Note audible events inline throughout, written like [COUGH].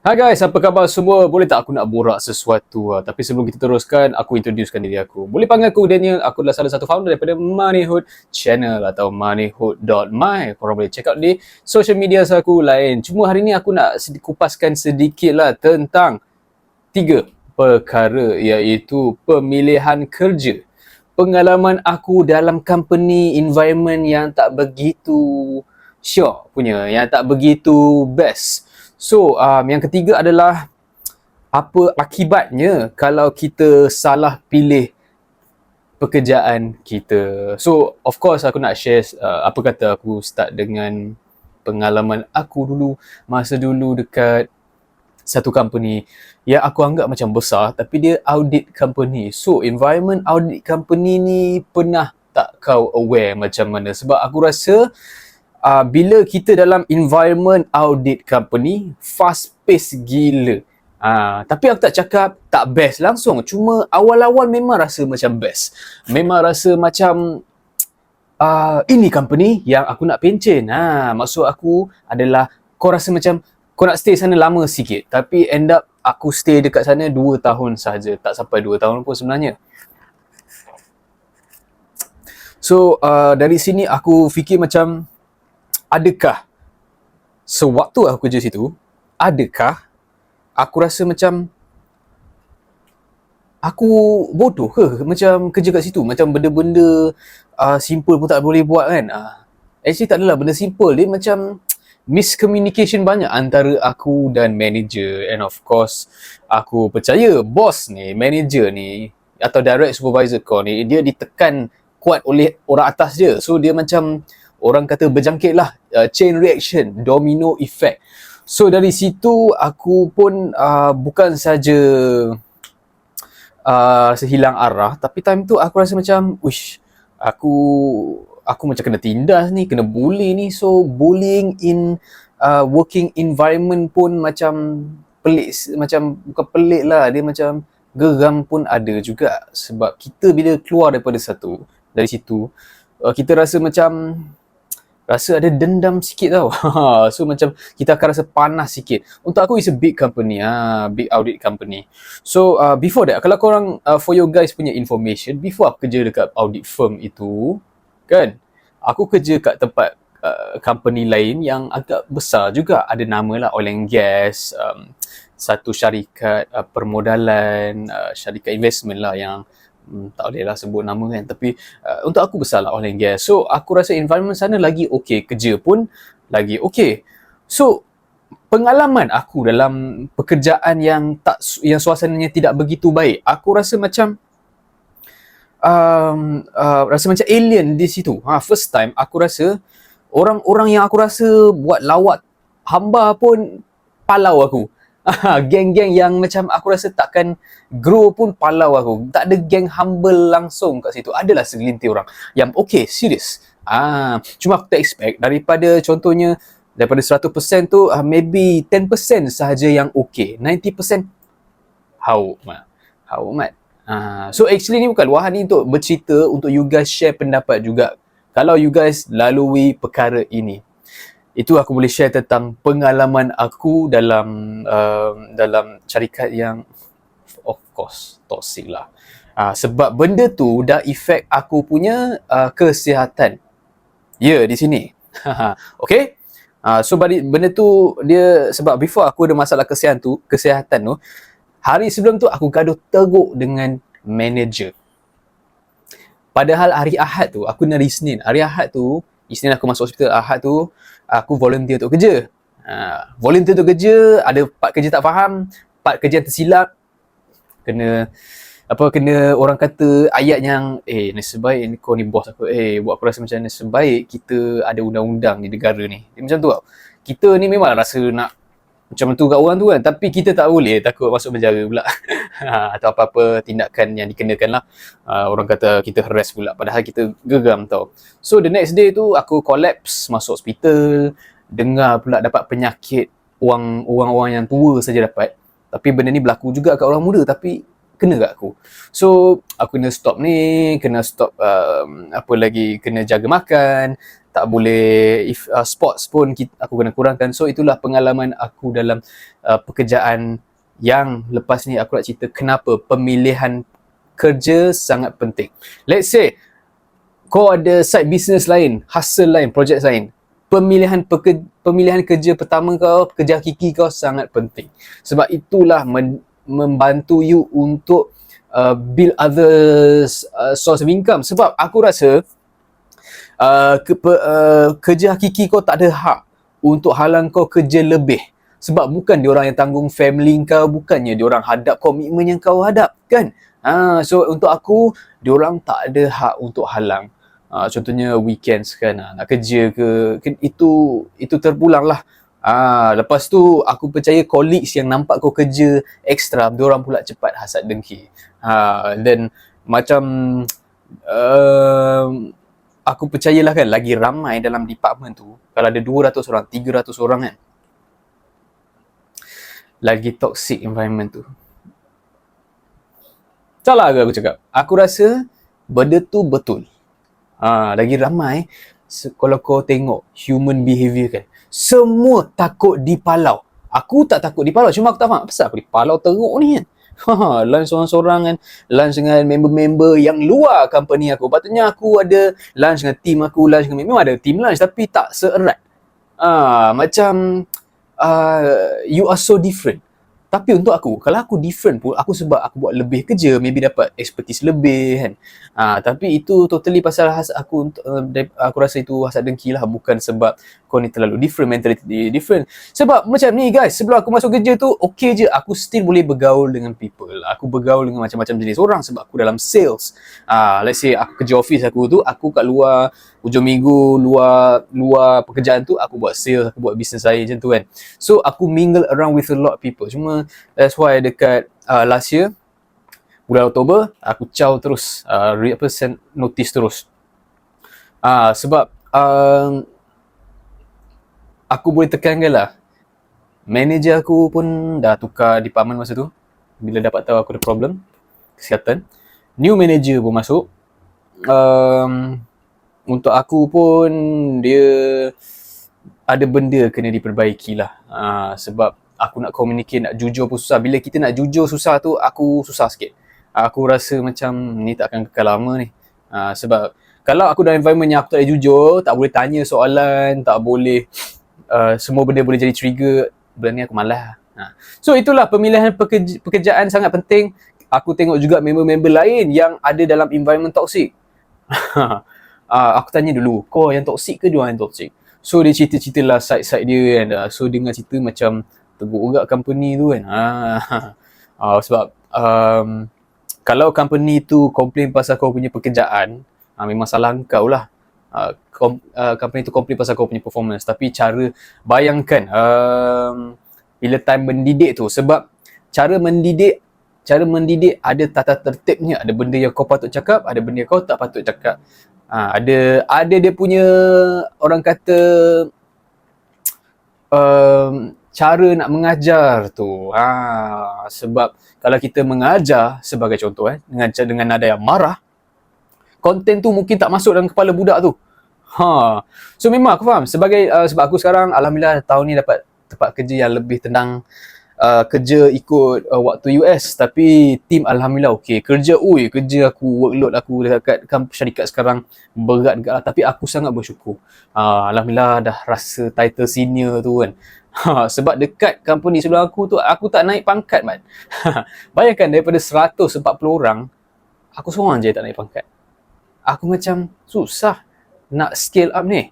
Hai guys, apa khabar semua? Boleh tak aku nak borak sesuatu? ah? Tapi sebelum kita teruskan, aku introducekan diri aku. Boleh panggil aku Daniel. Aku adalah salah satu founder daripada Moneyhood Channel atau moneyhood.my. Korang boleh check out di social media aku lain. Cuma hari ni aku nak kupaskan sedikit lah tentang tiga perkara iaitu pemilihan kerja. Pengalaman aku dalam company environment yang tak begitu sure punya, yang tak begitu best. So, um, yang ketiga adalah apa akibatnya kalau kita salah pilih pekerjaan kita. So, of course aku nak share uh, apa kata aku start dengan pengalaman aku dulu masa dulu dekat satu company yang aku anggap macam besar tapi dia audit company. So, environment audit company ni pernah tak kau aware macam mana? Sebab aku rasa uh, bila kita dalam environment audit company fast pace gila. Uh, tapi aku tak cakap tak best langsung. Cuma awal-awal memang rasa macam best. Memang rasa macam uh, ini company yang aku nak pencen. Ha, maksud aku adalah kau rasa macam kau nak stay sana lama sikit tapi end up aku stay dekat sana 2 tahun sahaja. Tak sampai 2 tahun pun sebenarnya. So uh, dari sini aku fikir macam adakah sewaktu aku kerja situ, adakah aku rasa macam aku bodoh ke macam kerja kat situ? Macam benda-benda uh, simple pun tak boleh buat kan? Uh, actually tak adalah benda simple. Dia macam miscommunication banyak antara aku dan manager and of course aku percaya bos ni, manager ni atau direct supervisor kau ni dia ditekan kuat oleh orang atas dia. So dia macam orang kata berjangkit lah uh, chain reaction domino effect. So dari situ aku pun uh, bukan saja uh, sehilang arah tapi time tu aku rasa macam wish aku aku macam kena tindas ni kena bully ni. So bullying in uh, working environment pun macam pelik macam bukan pelik lah dia macam geram pun ada juga. Sebab kita bila keluar daripada satu dari situ uh, kita rasa macam rasa ada dendam sikit tau. [LAUGHS] so macam kita akan rasa panas sikit. Untuk aku is a big company, ah, big audit company. So uh, before that, kalau korang uh, for your guys punya information, before aku kerja dekat audit firm itu, kan, aku kerja kat tempat uh, company lain yang agak besar juga. Ada nama lah oil and gas, um, satu syarikat uh, permodalan, uh, syarikat investment lah yang hmm, tak boleh lah sebut nama kan. Tapi uh, untuk aku besar lah oil and gas so aku rasa environment sana lagi okay kerja pun lagi okay so pengalaman aku dalam pekerjaan yang tak yang suasananya tidak begitu baik aku rasa macam um, uh, rasa macam alien di situ. Ha, first time aku rasa orang-orang yang aku rasa buat lawak hamba pun palau aku geng-geng yang macam aku rasa takkan grow pun palau aku. Tak ada geng humble langsung kat situ. Adalah segelintir orang yang okay, serius. Ah, cuma aku tak expect daripada contohnya daripada 100% tu uh, maybe 10% sahaja yang okay. 90% how mat. How mat. Ah, so actually ni bukan luahan ni untuk bercerita untuk you guys share pendapat juga. Kalau you guys lalui perkara ini itu aku boleh share tentang pengalaman aku dalam uh, dalam syarikat yang of course toxic lah. Uh, sebab benda tu dah efek aku punya uh, kesihatan. Ya, yeah, di sini. [LAUGHS] okay? Uh, so benda tu dia sebab before aku ada masalah kesihatan tu, kesihatan tu, hari sebelum tu aku gaduh teruk dengan manager. Padahal hari Ahad tu, aku nari Isnin. Hari Ahad tu, Isnin aku masuk hospital, Ahad tu, aku volunteer untuk kerja. Ha, volunteer untuk kerja, ada part kerja tak faham, part kerja yang tersilap, kena apa kena orang kata ayat yang eh nasib baik ni kau ni bos aku. Eh buat aku rasa macam nasib baik kita ada undang-undang di negara ni. Dia macam tu tau. Kita ni memang rasa nak macam tu kat orang tu kan tapi kita tak boleh takut masuk penjara pula. [LAUGHS] Ha, atau apa-apa tindakan yang dikenakan lah. Uh, orang kata kita harass pula padahal kita geram tau. So the next day tu aku collapse masuk hospital dengar pula dapat penyakit orang orang-orang yang tua saja dapat. Tapi benda ni berlaku juga kat orang muda tapi kena kat aku. So aku kena stop ni, kena stop um, apa lagi, kena jaga makan, tak boleh if uh, sports pun kita, aku kena kurangkan. So itulah pengalaman aku dalam uh, pekerjaan yang lepas ni aku nak cerita kenapa pemilihan kerja sangat penting. Let's say kau ada side business lain, hustle lain, project lain pemilihan pekerja, pemilihan kerja pertama kau, kerja hakiki kau sangat penting. Sebab itulah men, membantu you untuk uh, build other uh, source of income. Sebab aku rasa uh, ke, uh, kerja hakiki kau tak ada hak untuk halang kau kerja lebih. Sebab bukan dia orang yang tanggung family kau, bukannya dia orang hadap komitmen yang kau hadap, kan? Ha, so untuk aku, dia orang tak ada hak untuk halang uh, contohnya weekends kan uh, nak kerja ke itu itu terpulang lah uh, lepas tu aku percaya colleagues yang nampak kau kerja extra orang pula cepat hasad dengki. Uh, then macam uh, aku percayalah kan lagi ramai dalam department tu kalau ada 200 orang 300 orang kan lagi toxic environment tu. Salah ke aku cakap. Aku rasa benda tu betul. Ha, lagi ramai kalau kau tengok human behavior kan. Semua takut dipalau. Aku tak takut dipalau. Cuma aku tak faham. Kenapa aku dipalau teruk ni kan? Ha, lunch seorang-seorang kan. Lunch dengan member-member yang luar company aku. Patutnya aku ada lunch dengan team aku. Lunch dengan memang ada team lunch tapi tak seerat. Ha, macam uh, you are so different. Tapi untuk aku, kalau aku different pun, aku sebab aku buat lebih kerja, maybe dapat expertise lebih kan. Ha, tapi itu totally pasal has, aku uh, aku rasa itu hasad dengki lah, bukan sebab kau ni terlalu different, mentality different. Sebab macam ni guys, sebelum aku masuk kerja tu, okay je, aku still boleh bergaul dengan people. Aku bergaul dengan macam-macam jenis orang sebab aku dalam sales. Ha, let's say aku kerja office aku tu, aku kat luar hujung minggu luar luar pekerjaan tu aku buat sales aku buat business saya macam tu kan. So aku mingle around with a lot of people. Cuma that's why dekat uh, last year bulan Oktober aku caw terus uh, apa send notice terus. Uh, sebab uh, aku boleh tekankan lah. Manager aku pun dah tukar department masa tu. Bila dapat tahu aku ada problem kesihatan. New manager pun masuk. Um, untuk aku pun dia ada benda kena diperbaiki lah. Uh, sebab aku nak communicate, nak jujur pun susah. Bila kita nak jujur susah tu aku susah sikit. Aku rasa macam ni tak akan kekal lama ni. Uh, sebab kalau aku dalam environment yang aku tak boleh jujur tak boleh tanya soalan tak boleh [SNIFFS] uh, semua benda boleh jadi trigger benda ni aku malas. Uh. so itulah pemilihan pekerja, pekerjaan sangat penting. Aku tengok juga member-member lain yang ada dalam environment toxic [LAUGHS] uh, aku tanya dulu kau yang toxic ke dia yang toxic? So dia cerita-cerita lah side-side dia kan. Uh, so dengar cerita macam teguk juga company tu kan. Uh, uh, [LAUGHS] sebab um, kalau company tu komplain pasal kau punya pekerjaan uh, memang salah kau lah. Uh, kom, uh, company tu komplain pasal kau punya performance. Tapi cara bayangkan um, bila time mendidik tu sebab cara mendidik cara mendidik ada tata tertibnya. Ada benda yang kau patut cakap ada benda yang kau tak patut cakap Ha, ada ada dia punya orang kata um, cara nak mengajar tu. Ha, sebab kalau kita mengajar sebagai contoh eh mengajar dengan nada yang marah, konten tu mungkin tak masuk dalam kepala budak tu. Ha. So memang aku faham sebagai uh, sebab aku sekarang alhamdulillah tahun ni dapat tempat kerja yang lebih tenang uh, kerja ikut uh, waktu US tapi tim alhamdulillah okey kerja ui kerja aku workload aku dekat syarikat sekarang berat juga lah. tapi aku sangat bersyukur. Uh, alhamdulillah dah rasa title senior tu kan. [LAUGHS] Ha, sebab dekat company sebelum aku tu aku tak naik pangkat man. [LAUGHS] Bayangkan daripada 140 orang aku seorang je tak naik pangkat. Aku macam susah nak scale up ni.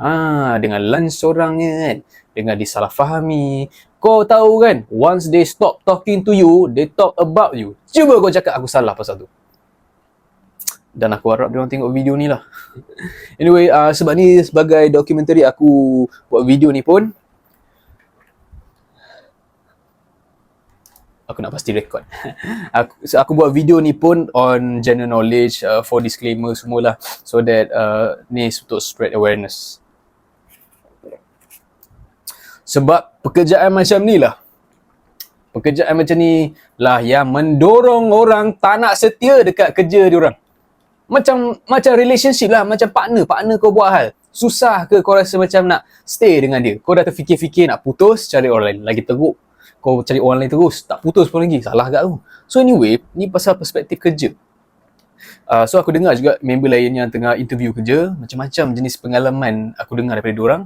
Ha, dengan lunch orangnya kan. Dengan disalahfahami kau tahu kan, once they stop talking to you, they talk about you. Cuba kau cakap aku salah pasal tu. Dan aku harap dia orang tengok video ni lah. [LAUGHS] anyway, uh, sebab ni sebagai dokumentari aku buat video ni pun, aku nak pasti record. [LAUGHS] aku, so aku buat video ni pun on general knowledge uh, for disclaimer semualah so that uh, ni untuk spread awareness. Sebab pekerjaan macam ni lah Pekerjaan macam ni lah yang mendorong orang tak nak setia dekat kerja diorang. Macam macam relationship lah, macam partner, partner kau buat hal. Susah ke kau rasa macam nak stay dengan dia? Kau dah terfikir-fikir nak putus, cari orang lain. Lagi teruk, kau cari orang lain terus, tak putus pun lagi. Salah kat tu. So anyway, ni pasal perspektif kerja. Uh, so aku dengar juga member lain yang tengah interview kerja, macam-macam jenis pengalaman aku dengar daripada orang.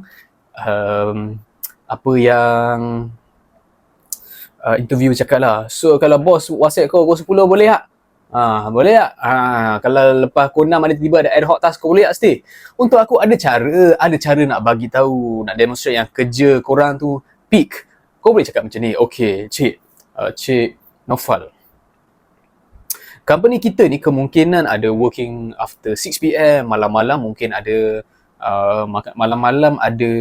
Um, apa yang uh, interview cakap lah. So kalau bos WhatsApp kau pukul 10 boleh tak? Ha, boleh tak? Ha, kalau lepas pukul 6 ada tiba ada ad hoc task kau boleh tak stay? Untuk aku ada cara, ada cara nak bagi tahu, nak demonstrate yang kerja korang tu peak. Kau boleh cakap macam ni, okay cik, uh, cik Nofal. Company kita ni kemungkinan ada working after 6pm, malam-malam mungkin ada uh, malam-malam ada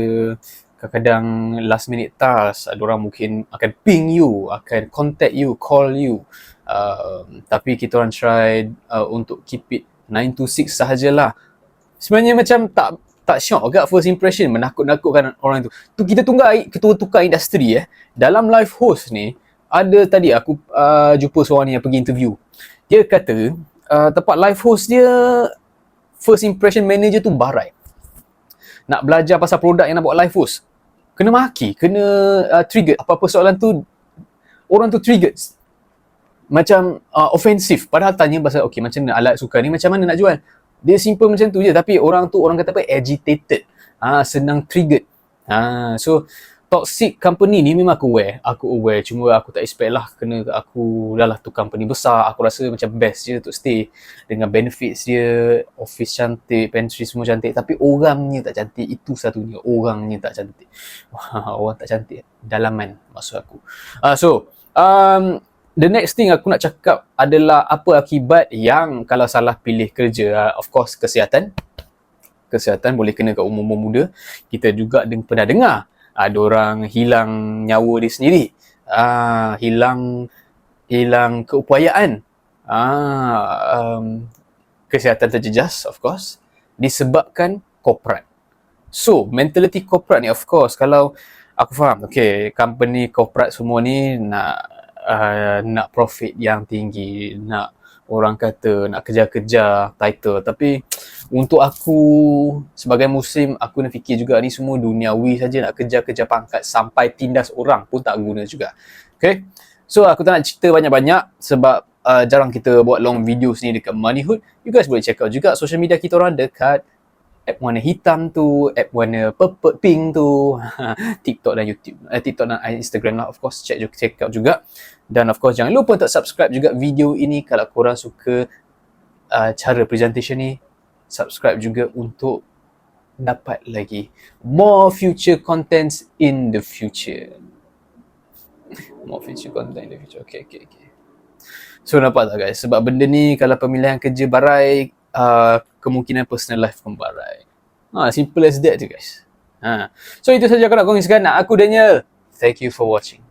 kadang-kadang last minute task ada orang mungkin akan ping you akan contact you call you. Uh, tapi kita orang try uh, untuk keep it 9 to 6 sahajalah. Sebenarnya macam tak tak shock agak first impression menakut-nakutkan orang itu tu kita tunggu ketua tukar industri eh. Dalam live host ni ada tadi aku uh, jumpa seorang ni yang pergi interview. Dia kata uh, tempat live host dia first impression manager tu barai. Nak belajar pasal produk yang nak buat live host kena maki, kena uh, trigger. Apa-apa soalan tu orang tu trigger. Macam uh, offensive. Padahal tanya pasal okey macam mana alat sukan ni? Macam mana nak jual? Dia simple macam tu je. Tapi orang tu orang kata apa? Agitated. Ah uh, senang triggered. Ah uh, so toxic company ni memang aku aware aku aware cuma aku tak expect lah kena aku dah lah tu company besar. Aku rasa macam best je untuk stay dengan benefits dia office cantik pantry semua cantik. Tapi orangnya tak cantik. Itu satunya orangnya tak cantik. [LAUGHS] Wah orang tak cantik. Dalaman maksud aku. Uh, so um, the next thing aku nak cakap adalah apa akibat yang kalau salah pilih kerja uh, of course kesihatan. Kesihatan boleh kena kat umur-umur muda. Kita juga pernah dengar ada orang hilang nyawa dia sendiri. Ah hilang hilang keupayaan. Ah um, kesihatan terjejas of course disebabkan korporat so mentality korporat ni of course kalau aku faham okay company korporat semua ni nak uh, nak profit yang tinggi nak orang kata nak kejar-kejar title. Tapi untuk aku sebagai muslim aku nak fikir juga ni semua duniawi saja nak kejar-kejar pangkat sampai tindas orang pun tak guna juga. Okay? So aku tak nak cerita banyak-banyak sebab uh, jarang kita buat long video ni dekat Moneyhood you guys boleh check out juga social media kita orang dekat app warna hitam tu, app warna purple pink tu, [LAUGHS] TikTok dan YouTube, eh, TikTok dan Instagram lah of course check check out juga. Dan of course jangan lupa untuk subscribe juga video ini kalau korang suka uh, cara presentation ni subscribe juga untuk dapat lagi more future contents in the future. More future content in the future. Okay, okay, okay. So nampak tak guys? Sebab benda ni kalau pemilihan kerja barai, uh, kemungkinan personal life pun barai. Ha, simple as that je guys. Ha. So itu saja aku nak kongsikan. Aku Daniel. Thank you for watching.